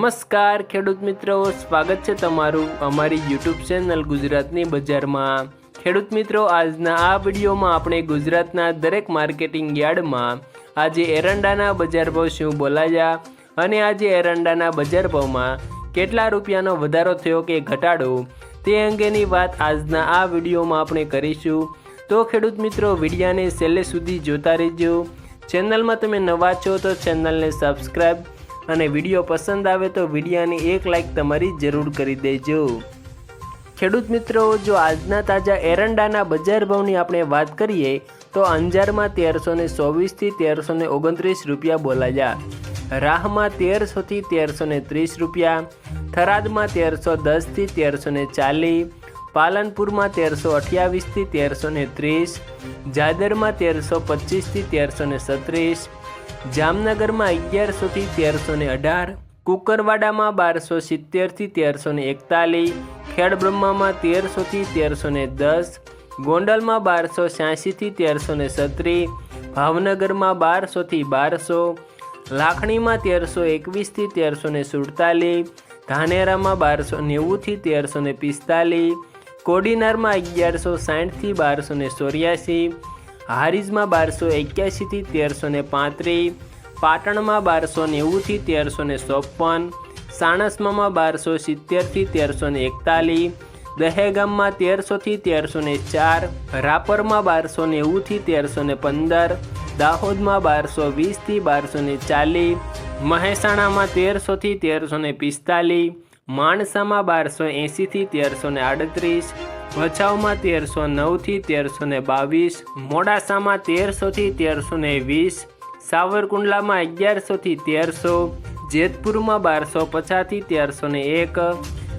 નમસ્કાર, ખેડૂત મિત્રો. સ્વાગત છે તમારું અમારી યુટ્યુબ ચેનલ ગુજરાતની બજારમાં. ખેડૂત મિત્રો, આજના આ વિડીયોમાં આપણે ગુજરાતના દરેક માર્કેટિંગ યાર્ડમાં આજે એરંડાના બજાર ભાવ શું બોલાયા અને આજે એરંડાના બજાર ભાવમાં કેટલા રૂપિયાનો વધારો થયો કે ઘટાડો તે અંગેની વાત આજના આ વિડીયોમાં આપણે કરીશું. તો ખેડૂત મિત્રો, વિડીયાને છેલ્લે સુધી જોતા રહેજો. ચેનલમાં તમે નવા છો તો ચેનલને સબસ્ક્રાઈબ અને વીડિયો પસંદ આવે તો વિડીયાની એક લાઇક તમારી જરૂર કરી દેજો. ખેડૂત મિત્રો, જો આજના તાજા એરંડાના બજાર ભાવની આપણે વાત કરીએ, તો અંજારમાં તેરસો ને ચોવીસથી તેરસો ને ઓગણત્રીસ રૂપિયા બોલાયા. રાહમાં તેરસોથી તેરસો ને ત્રીસ રૂપિયા. થરાદમાં તેરસો દસથી તેરસો ને ચાલીસ. પાલનપુરમાં તેરસો અઠ્યાવીસથી તેરસો ને ત્રીસ. જાદરમાં તેરસો પચીસથી તેરસો ને સત્રીસ. જામનગરમાં અગિયારસોથી તેરસો ને અઢાર, કુકરવાડામાં બારસો સિત્તેરથી તેરસો ને એકતાલીસ, ખેડબ્રહ્મામાં તેરસોથી તેરસો ને દસ, ગોંડલમાં બારસો છ્યાસીથી તેરસો ને સત્રીસ ભાવનગરમાં બારસોથી બારસો, લાખણીમાં તેરસો એકવીસથી તેરસો ને સુડતાલીસ, ધાનેરામાં બારસો નેવુંથી તેરસો ને પિસ્તાલીસ, કોડીનારમાં અગિયારસો સાઠથી બારસો ને ચોર્યાસી હારીજમાં બારસો એક્યાસીથી તેરસો ને પાંત્રીસ, પાટણમાં બારસો નેવુંથી તેરસો ને ચોપન સાણસમામાં બારસો સિત્તેરથી તેરસો ને એકતાલીસ, દહેગામમાં તેરસોથી તેરસો ને ચાર, રાપરમાં બારસો નેવુંથી તેરસો ને પંદર, દાહોદમાં બારસો વીસથી બારસો ને ચાલીસ, મહેસાણામાં તેરસોથી તેરસો ને પિસ્તાલીસ, માણસામાં બારસો એંસીથી તેરસો ને આડત્રીસ ભચાઉમાં તેરસો નવથી તેરસો ને બાવીસ, મોડાસામાં તેરસોથી તેરસો ને વીસ, સાવરકુંડલામાં અગિયારસોથી તેરસો, જેતપુરમાં બારસો પચાસથી તેરસો ને એક,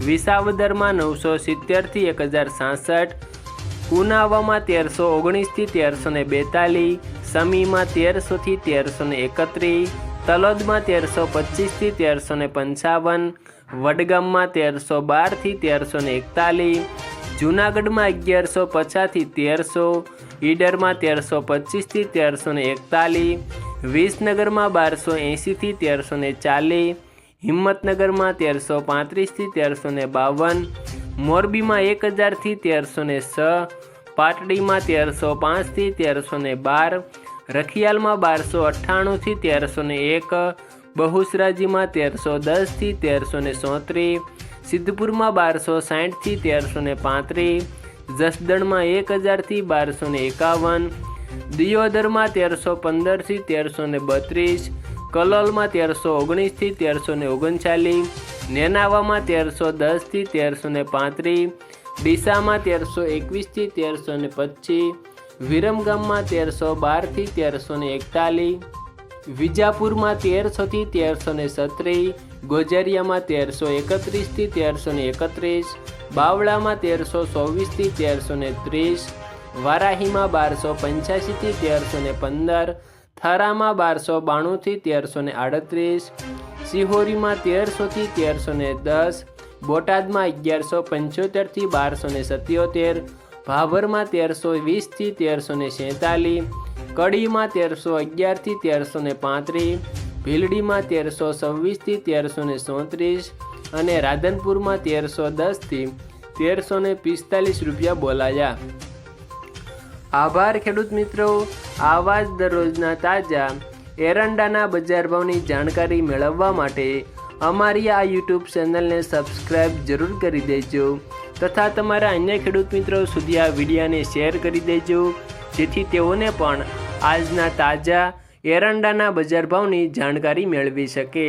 વિસાવદરમાં નવસો સિત્તેરથી એક હજાર સાસઠ, ઉનાવામાં તેરસો ઓગણીસથી તેરસો ને બેતાલીસ, સમીમાં તેરસોથી તેરસો ને એકત્રીસ, તલોદમાં તેરસો પચીસથી તેરસો ને પંચાવન, વડગામમાં તેરસો બારથી તેરસો ને એકતાલીસ જૂનાગઢમાં અગિયારસો પચાસથી તેરસો, ઈડરમાં તેરસો પચીસથી તેરસો ને એકતાલીસ, વિસનગરમાં બારસો એંસીથી તેરસો ને ચાલીસ, હિંમતનગરમાં તેરસો પાંત્રીસથી તેરસો ને બાવન, મોરબીમાં એક હજારથી તેરસો ને છ, પાટડીમાં તેરસો પાંચથી તેરસો ને બાર, રખિયાલમાં બારસો અઠ્ઠાણુંથી તેરસો ને એક, બહુસરાજીમાં તેરસો દસથી તેરસો ને ચોત્રીસ સિદ્ધપુરમાં બારસો સાઠથી તેરસો ને પાંત્રીસ, જસદણમાં એક હજારથી બારસો ને એકાવન, દિયોદરમાં તેરસો પંદરથી તેરસો ને બત્રીસ, કલોલમાં તેરસો ઓગણીસથી તેરસો ને ઓગણચાલીસ, નેનાવામાં તેરસો દસથી તેરસો ને પાંત્રીસ, ડીસામાં તેરસો એકવીસથી તેરસો ને પચીસ, વિરમગામમાં તેરસો બારથી તેરસો ને એકતાલીસ, વિજાપુરમાં તેરસોથી તેરસો ને સત્રીસ ગોજરિયામાં તેરસો એકત્રીસથી તેરસો ને એકત્રીસ, બાવળામાં તેરસો ચોવીસથી તેરસો ને ત્રીસ, વારાહીમાં બારસો પંચ્યાસીથી તેરસો ને પંદર, થરામાં બારસો બાણુંથી તેરસો ને આડત્રીસ, સિહોરીમાં તેરસોથી તેરસો ને દસ, બોટાદમાં અગિયારસો પંચોતેરથી બારસો ને સત્યોતેર ભાભરમાં તેરસો વીસથી તેરસો ને સેતાલીસ કડીમાં તેરસો અગિયારથી તેરસો ને પાંત્રીસ, ભીલડીમાં તેરસો છવ્વીસથી તેરસો ને ચોત્રીસ અને રાધનપુરમાં તેરસો દસથી તેરસો ને પિસ્તાલીસ રૂપિયા બોલાયા. આભાર ખેડૂત મિત્રો, આવા જ દરરોજના તાજા એરંડાના બજાર ભાવની જાણકારી મેળવવા માટે અમારી આ યુટ્યુબ ચેનલને સબસ્ક્રાઈબ જરૂર કરી દેજો તથા તમારા અન્ય ખેડૂત મિત્રો સુધી આ વિડીયાને શેર કરી દેજો, જેથી તેઓને પણ આજના તાજા એરંડાના બજાર ભાવની જાણકારી મેળવી શકે.